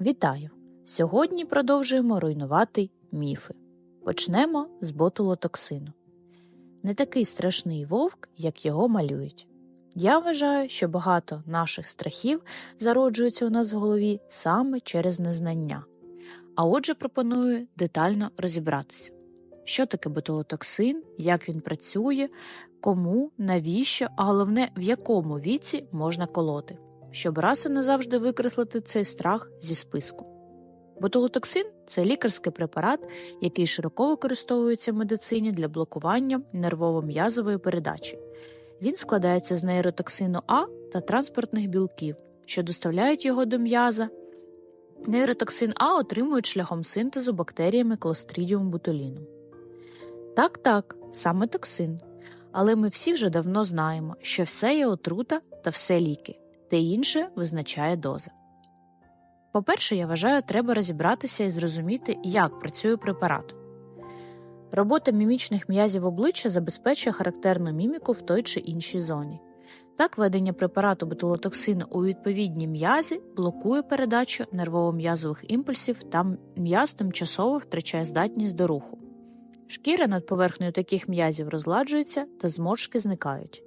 Вітаю! Сьогодні продовжуємо руйнувати міфи. Почнемо з ботулотоксину. Не такий страшний вовк, як його малюють. Я вважаю, що багато наших страхів зароджуються у нас в голові саме через незнання. А отже, пропоную детально розібратися, що таке ботулотоксин, як він працює, кому, навіщо, а головне, в якому віці можна колоти щоб раз і назавжди викреслити цей страх зі списку. Ботулотоксин це лікарський препарат, який широко використовується в медицині для блокування нервово-м'язової передачі. Він складається з нейротоксину А та транспортних білків, що доставляють його до м'яза. Нейротоксин А отримують шляхом синтезу бактеріями Clostridium botulinum. Так, так, саме токсин. Але ми всі вже давно знаємо, що все є отрута та все ліки те інше визначає доза. По-перше, я вважаю, треба розібратися і зрозуміти, як працює препарат. Робота мімічних м'язів обличчя забезпечує характерну міміку в той чи іншій зоні. Так, введення препарату ботулотоксину у відповідні м'язі блокує передачу нервово-м'язових імпульсів та м'яз тимчасово втрачає здатність до руху. Шкіра над поверхнею таких м'язів розладжується та зморшки зникають.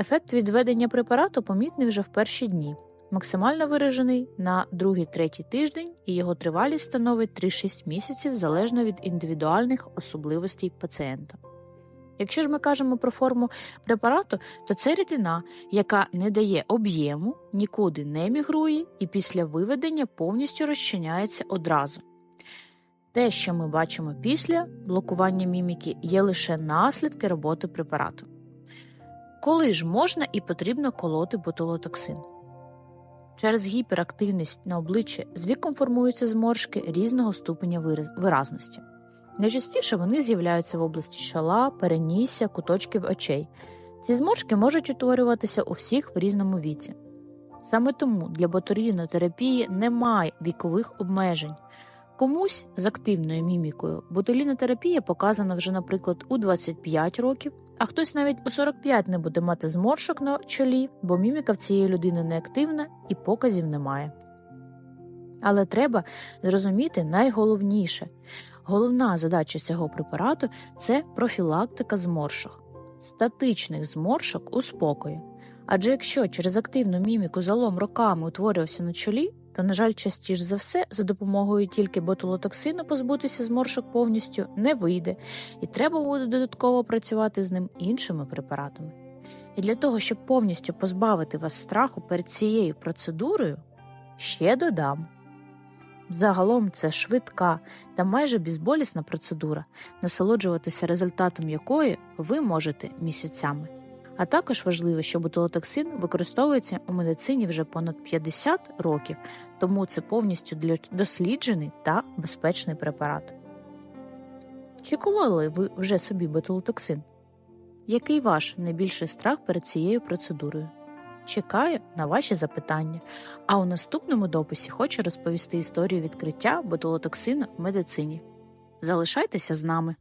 Ефект відведення препарату помітний вже в перші дні, максимально виражений на другий-третій тиждень, і його тривалість становить 3-6 місяців залежно від індивідуальних особливостей пацієнта. Якщо ж ми кажемо про форму препарату, то це рідина, яка не дає об'єму, нікуди не мігрує і після виведення повністю розчиняється одразу. Те, що ми бачимо після блокування міміки, є лише наслідки роботи препарату. Коли ж можна і потрібно колоти ботулотоксин? Через гіперактивність на обличчі з віком формуються зморшки різного ступеня виразності. Найчастіше вони з'являються в області чола, перенісся, куточків очей. Ці зморшки можуть утворюватися у всіх в різному віці. Саме тому для ботулінотерапії немає вікових обмежень. Комусь з активною мімікою ботулінотерапія показана вже, наприклад, у 25 років, а хтось навіть у 45 не буде мати зморшок на чолі, бо міміка в цієї людини неактивна і показів немає. Але треба зрозуміти найголовніше головна задача цього препарату це профілактика зморшок, статичних зморшок у спокою. Адже якщо через активну міміку залом роками утворювався на чолі, то, на жаль, частіше за все, за допомогою тільки ботулотоксину позбутися зморшок повністю не вийде, і треба буде додатково працювати з ним іншими препаратами. І для того, щоб повністю позбавити вас страху перед цією процедурою, ще додам. Загалом це швидка та майже безболісна процедура, насолоджуватися результатом якої ви можете місяцями. А також важливо, що ботулотоксин використовується у медицині вже понад 50 років, тому це повністю досліджений та безпечний препарат. Чи кололи ви вже собі ботулотоксин? Який ваш найбільший страх перед цією процедурою? Чекаю на ваші запитання. А у наступному дописі хочу розповісти історію відкриття ботулотоксину в медицині. Залишайтеся з нами!